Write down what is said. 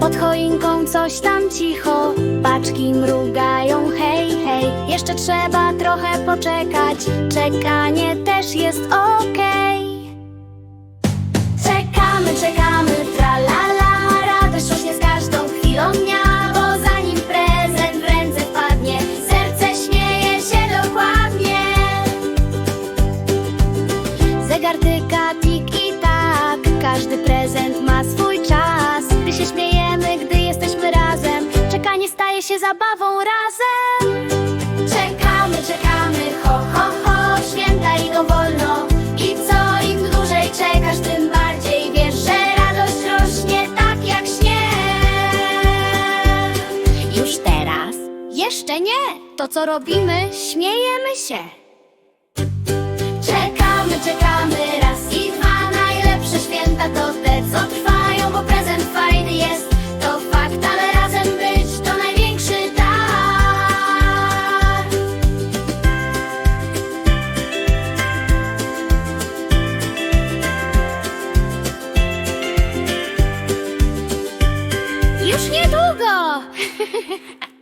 Pod choinką coś tam cicho, paczki mrugają, hej, hej. Jeszcze trzeba trochę poczekać, czekanie też jest okej. Czekamy, czekamy, tra la la, radość rośnie z każdą chwilą dnia, bo zanim prezent w ręce wpadnie, serce śmieje się dokładnie. Zegar tyka się zabawą razem. Czekamy, czekamy, ho, ho, ho, święta idą wolno. I co im dłużej czekasz, tym bardziej wiesz, że radość rośnie tak jak śnieg. Już teraz? Jeszcze nie. To co robimy, śmiejemy się. Już niedługo!